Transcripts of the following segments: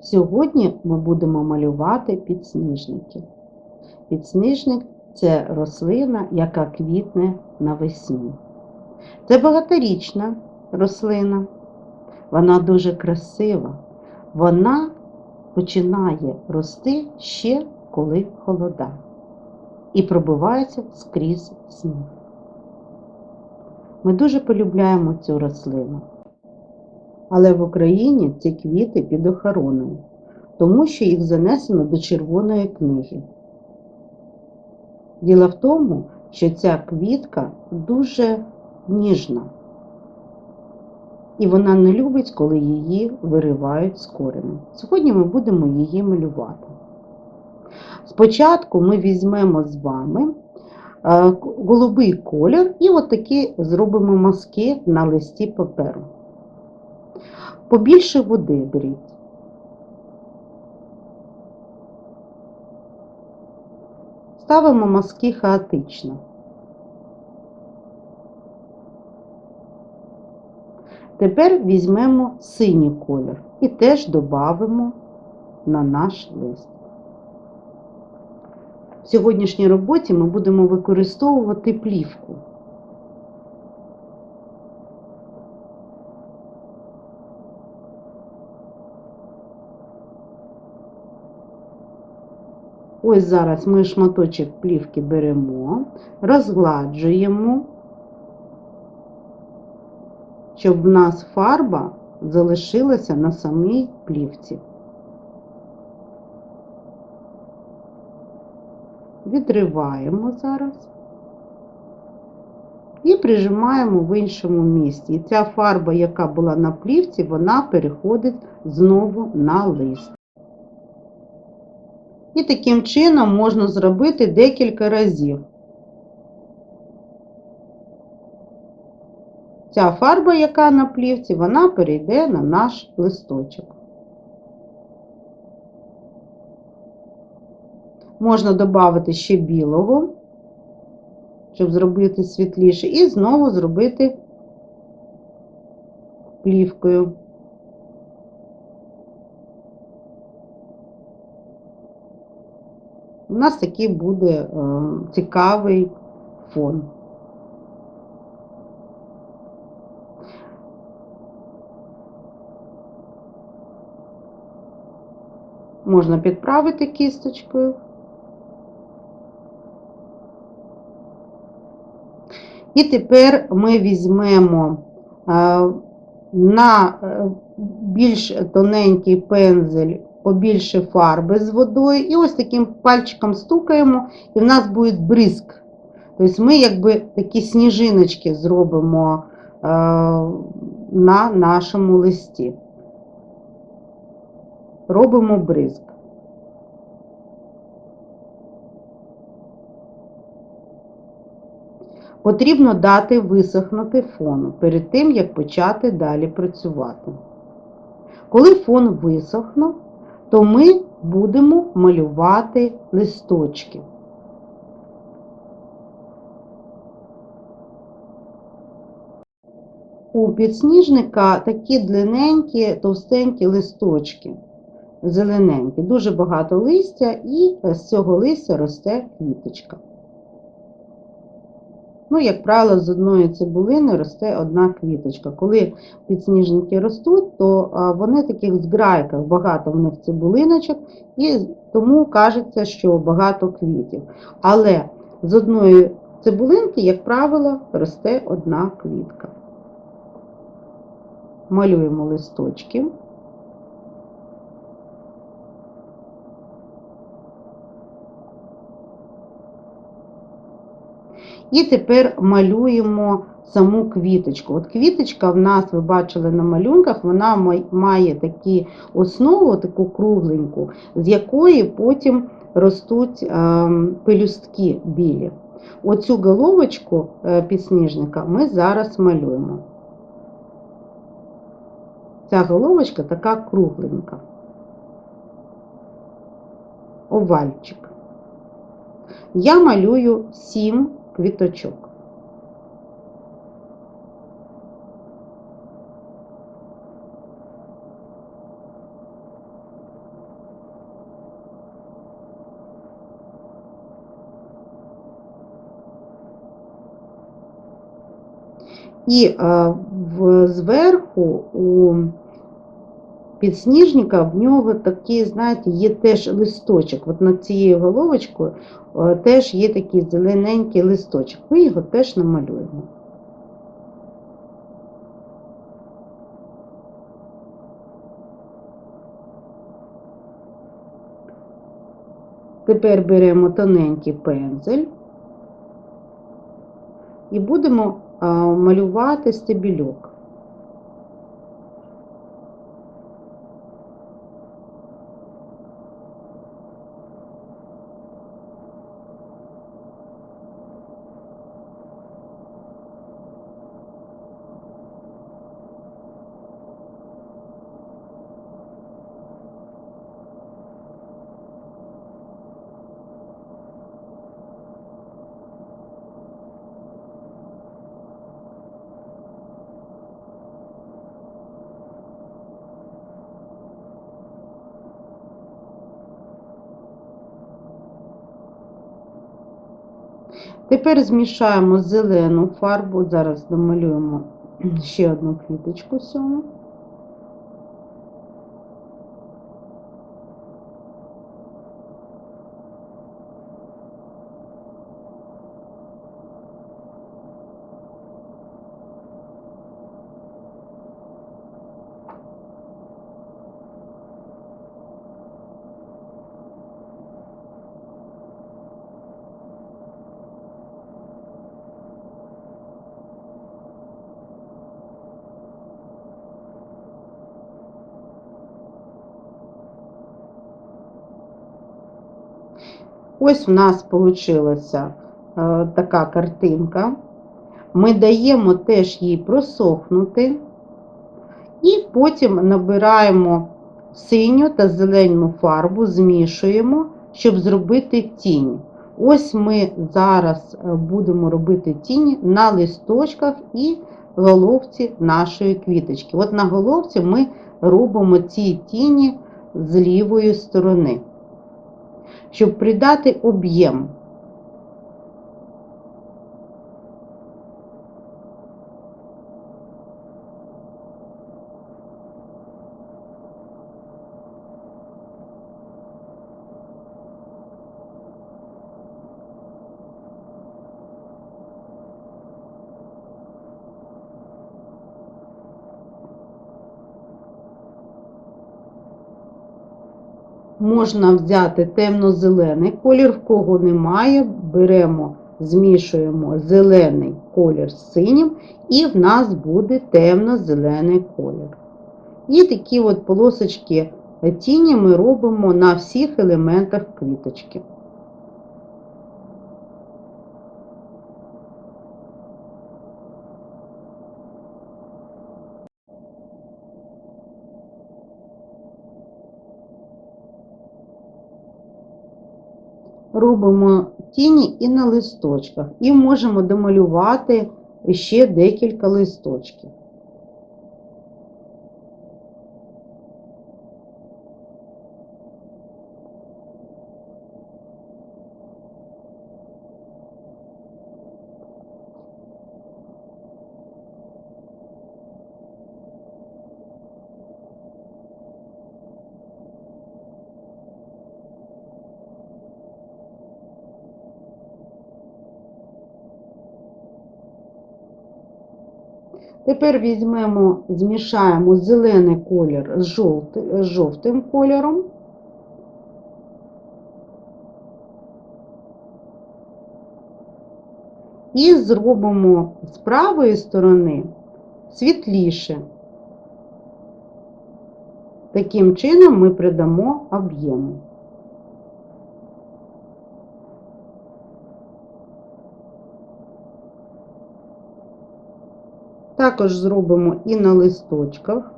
Сьогодні ми будемо малювати підсніжники. Підсніжник це рослина, яка квітне навесні. Це багаторічна рослина. Вона дуже красива. Вона починає рости ще коли холода і пробивається скрізь сніг. Ми дуже полюбляємо цю рослину. Але в Україні ці квіти під охороною, тому що їх занесено до Червоної книги. Діло в тому, що ця квітка дуже ніжна, і вона не любить, коли її виривають з коренем. Сьогодні ми будемо її малювати. Спочатку ми візьмемо з вами е, голубий колір і отакі зробимо мазки на листі паперу. Побільше води беріть. Ставимо мазки хаотично. Тепер візьмемо синій колір і теж додамо на наш лист. В сьогоднішній роботі ми будемо використовувати плівку. Ось зараз ми шматочок плівки беремо, розгладжуємо, щоб в нас фарба залишилася на самій плівці. Відриваємо зараз і прижимаємо в іншому місці. І ця фарба, яка була на плівці, вона переходить знову на лист. І таким чином можна зробити декілька разів. Ця фарба, яка на плівці, вона перейде на наш листочок. Можна додати ще білого, щоб зробити світліше, і знову зробити плівкою. У нас такий буде е, цікавий фон. Можна підправити кісточкою. І тепер ми візьмемо е, на е, більш тоненький пензель побільше фарби з водою, і ось таким пальчиком стукаємо, і в нас буде бризк. Тобто ми якби такі сніжиночки зробимо е, на нашому листі. Робимо бризк. Потрібно дати висохнути фону перед тим, як почати далі працювати. Коли фон висохне, то ми будемо малювати листочки. У підсніжника такі длинненькі, товстенькі листочки, зелененькі, дуже багато листя, і з цього листя росте квіточка. Ну, як правило, з одної цибулини росте одна квіточка. Коли підсніжники ростуть, то вони таких зграйках, багато в них цибулиночок, і тому кажеться, що багато квітів. Але з одної цибулинки, як правило, росте одна квітка. Малюємо листочки. І тепер малюємо саму квіточку. От квіточка в нас, ви бачили на малюнках, вона має таку основу, таку кругленьку, з якої потім ростуть ем, пелюстки білі. Оцю головочку е, підсніжника ми зараз малюємо. Ця головочка така кругленька. Овальчик. Я малюю 7 квіточок. І е, в зверху у підсніжника в нього такий, знаєте, є теж листочок. От над цією головочкою е, теж є такий зелененький листочок. Ми його теж намалюємо. Тепер беремо тоненький пензель і будемо а, малювати стебельок. Тепер змішаємо зелену фарбу. Зараз домалюємо ще одну квіточку сьому. Ось в нас вийшла така картинка. Ми даємо теж їй просохнути, і потім набираємо синю та зелену фарбу, змішуємо, щоб зробити тінь. Ось ми зараз е, будемо робити тіні на листочках і головці нашої квіточки. От на головці ми робимо ці тіні з лівої сторони щоб придати об'єм. Можна взяти темно-зелений колір, в кого немає, беремо, змішуємо зелений колір з синім, і в нас буде темно-зелений колір. І такі от полосочки тіні ми робимо на всіх елементах квіточки. Робимо тіні і на листочках, і можемо домалювати ще декілька листочків. Тепер візьмемо, змішаємо зелений колір з жовтим, з жовтим кольором. І зробимо з правої сторони світліше. Таким чином ми придамо об'єму. Також зробимо і на листочках.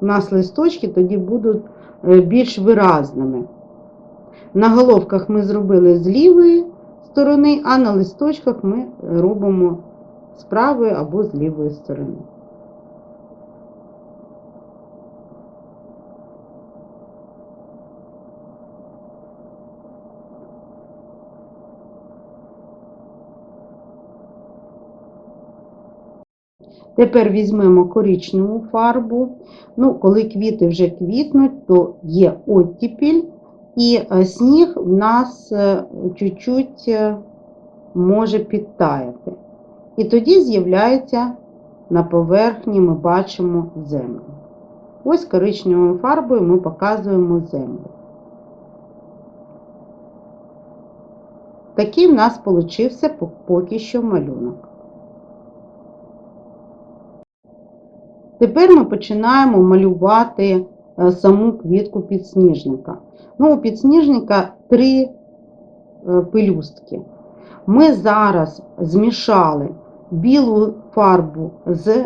У нас листочки тоді будуть е, більш виразними. На головках ми зробили з лівої сторони, а на листочках ми робимо з правої або з лівої сторони. Тепер візьмемо коричневу фарбу. Ну, коли квіти вже квітнуть, то є оттіпіль, і е, сніг в нас е, чуть-чуть е, може підтаяти. І тоді з'являється на поверхні, ми бачимо землю. Ось коричневою фарбою ми показуємо землю. Такий в нас получився поки що малюнок. Тепер ми починаємо малювати е, саму квітку підсніжника. Ну, у підсніжника три е, пелюстки. Ми зараз змішали білу фарбу з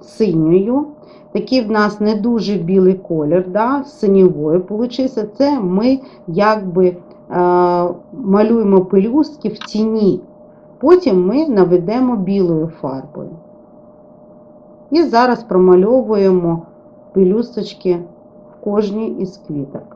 синьою. Такий в нас не дуже білий колір, да, синьовою получився. Це ми якби е, малюємо пелюстки в тіні. Потім ми наведемо білою фарбою. І зараз промальовуємо пелюсточки в кожній із квіток.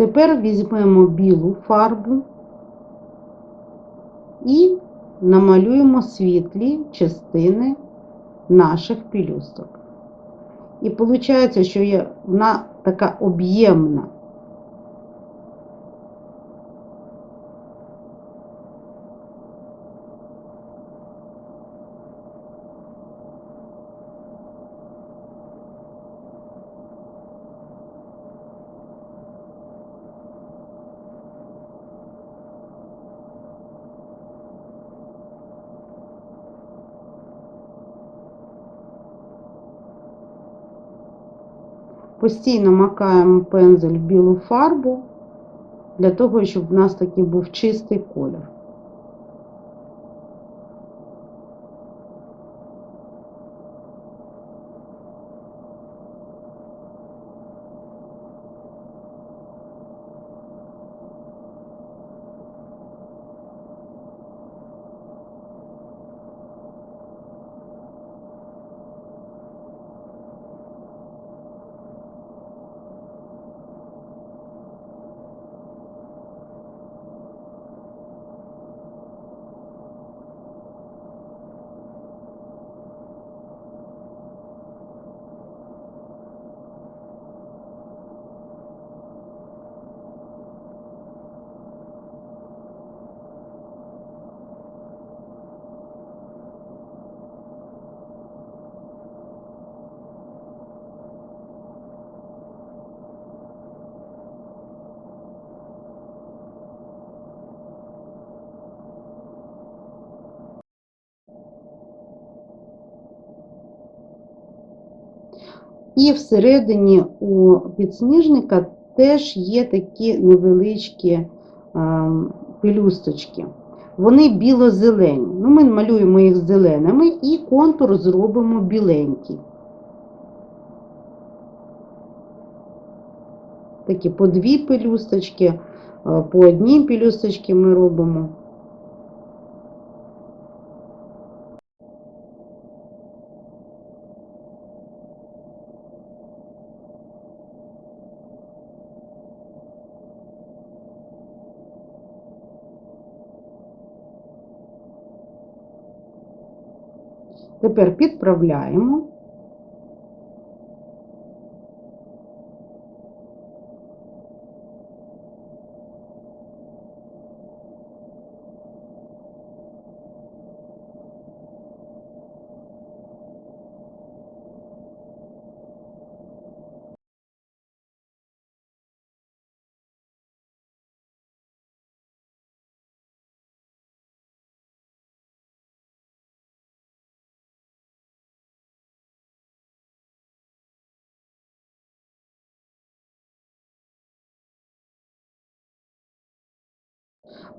Тепер візьмемо білу фарбу і намалюємо світлі частини наших пелюсток. І виходить, що вона така об'ємна. Постійно макаємо пензель в білу фарбу, для того, щоб в нас такий був чистий колір. І всередині у підсніжника теж є такі невеличкі а, пелюсточки. Вони біло-зелені. Ну, Ми малюємо їх зеленими і контур зробимо біленький. Такі по дві пелюсточки, по одній пелюсточці ми робимо. Тепер підправляємо.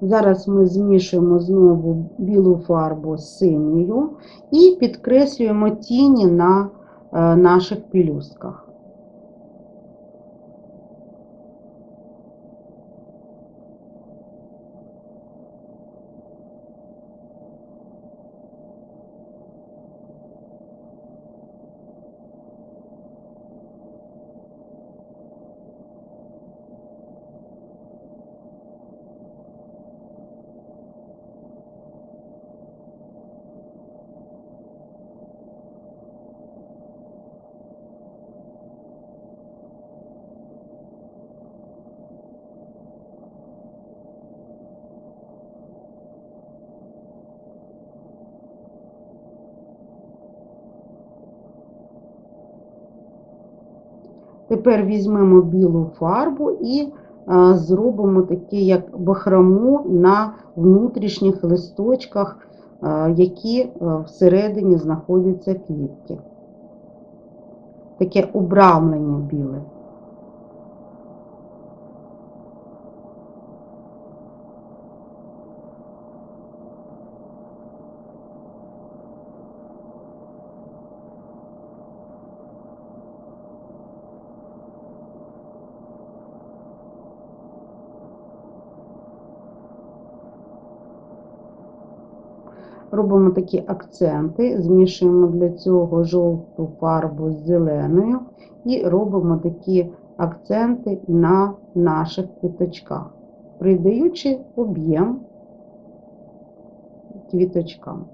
Зараз ми змішуємо знову білу фарбу з синьою і підкреслюємо тіні на е, наших пелюстках. Тепер візьмемо білу фарбу і е, зробимо таке, як бахрому на внутрішніх листочках, е, які е, всередині знаходяться квітки. Таке обрамлення біле. Робимо такі акценти, змішуємо для цього жовту фарбу з зеленою і робимо такі акценти на наших квіточках, придаючи об'єм квіточкам.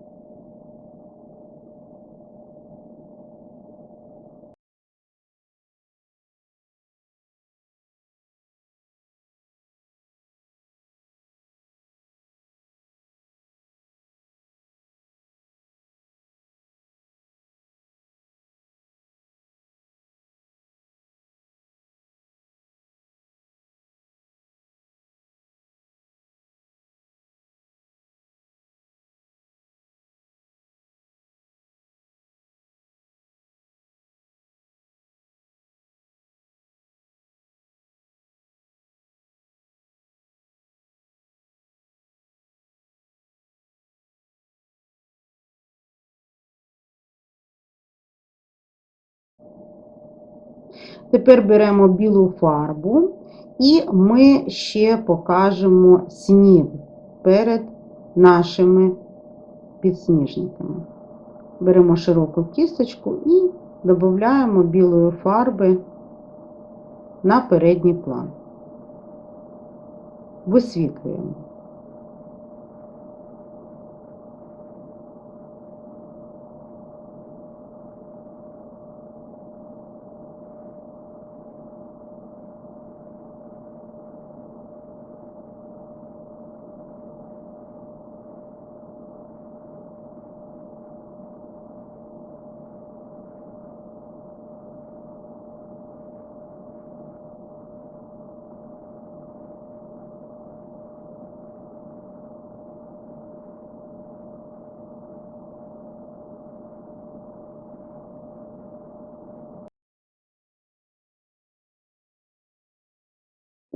Тепер беремо білу фарбу і ми ще покажемо сніг перед нашими підсніжниками. Беремо широку кісточку і додаємо білої фарби на передній план. Висвітлюємо.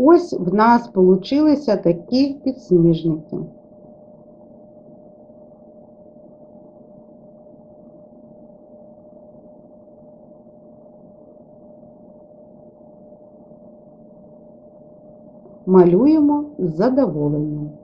Ось в нас получилися такі підсніжники. Малюємо з задоволенням.